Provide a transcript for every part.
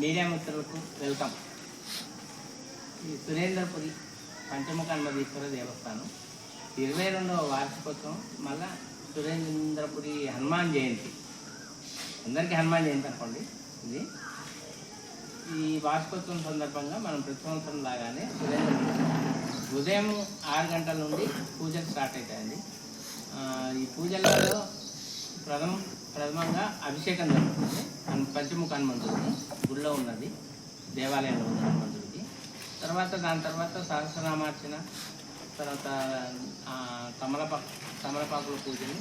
Media మిత్రులకు welcome. ఈ సురేంద్రపురి పంచముఖన్మధీశ్వర దేవస్థానం. ఇరవై రెండవ వార్షికోత్సవం మళ్ళా సురేంద్రపురి హనుమాన్ జయంతి. అందరికీ హనుమాన్ జయంతి అనుకోండి. ఇది ఈ వార్షికోత్సవం సందర్భంగా మనం ప్రతి సంవత్సరం లాగానే సురేంద్రపురి ఉదయం ఆరు గంటల నుండి పూజలు స్టార్ట్ అవుతాయండి. ఈ పూజలలో ప్రథమ ప్రథమంగా అభిషేకం జరుగుతుంది. పంచముఖ హనుమంతుడికి గుళ్ళో ఉన్నది. దేవాలయంలో ఉన్న హనుమంతుడికి. తర్వాత దాని తర్వాత సహస్రనామార్చన తర్వాత ఆ, తమలపాకు తమలపాకుల పూజలు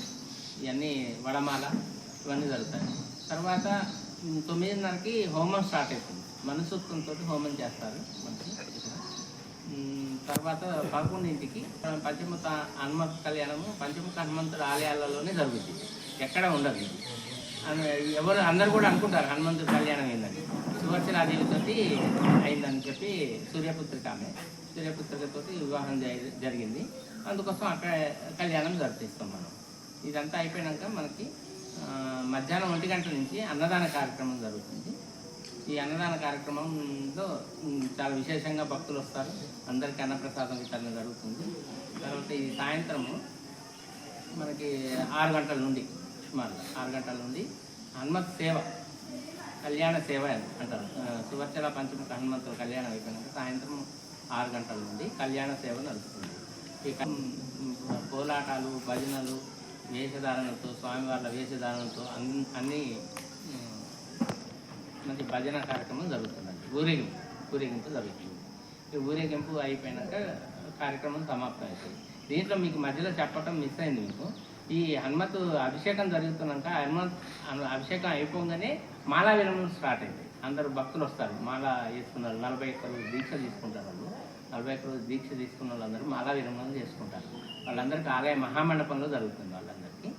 ఇవన్నీ వడమాల ఇవన్నీ జరుగుతాయి. తర్వాత తొమ్మిదిన్నరకి హోమం స్టార్ట్ అవుతుంది. మనసూత్రంతో హోమం చేస్తారు మనకి తర్వాత పదకొండింటికి పంచముఖ హనుమంత కళ్యాణము పంచముఖ హనుమంతుడు ఆలయాలలోనే జరుగుతుంది ఎక్కడ ఉండదు ఎవరు అందరు కూడా అనుకుంటారు హనుమంతుడు కళ్యాణం అయిందని. సువర్చనాదేవితోటి అయిందని చెప్పి సూర్యపుత్రిక ఆమె సూర్యపుత్రికతో వివాహం జరిగింది. అందుకోసం అక్కడ కళ్యాణం జరిపిస్తాం మనం. ఇదంతా అయిపోయాక మనకి మధ్యాహ్నం ఒంటి గంట నుంచి అన్నదాన కార్యక్రమం జరుగుతుంది. ఈ అన్నదాన కార్యక్రమంలో చాలా విశేషంగా భక్తులు వస్తారు. అందరికీ అన్నప్రసాదం వితరణ జరుగుతుంది. తర్వాత ఈ సాయంత్రము మనకి ఆరు గంటల నుండి సుమారు ఆరు గంటల నుండి హనుమత్ సేవ కళ్యాణ సేవ అంటారు. సువర్చల పంచముఖ హనుమంతుల కళ్యాణం అయిపోయినాక సాయంత్రం ఆరు గంటల నుండి కళ్యాణ సేవ నడుస్తుంది. ఇక కోలాటాలు భజనలు వేషధారణతో స్వామివార్ల వేషధారణతో అన్ని అన్ని మంచి భజన కార్యక్రమం జరుగుతుందండి. ఊరేగింపు ఊరేగింపు జరుగుతుంది. ఈ ఊరేగింపు అయిపోయినాక కార్యక్రమం సమాప్తం అవుతుంది దీంట్లో మీకు మధ్యలో చెప్పటం మిస్ అయింది మీకు. ఈ హనుమత్ అభిషేకం జరుగుతున్నాక హనుమత్ అభిషేకం అయిపోగానే మాలా విరమణ స్టార్ట్ అయింది. అందరు భక్తులు వస్తారు. మాల వేసుకున్నారు నలభై ఒక్క రోజు దీక్ష తీసుకుంటారు వాళ్ళు. నలభై ఒక్క రోజు దీక్ష తీసుకున్న వాళ్ళందరూ మాలా విరమణ చేసుకుంటారు. వాళ్ళందరికీ ఆలయ మహామండపంలో జరుగుతుంది వాళ్ళందరికీ.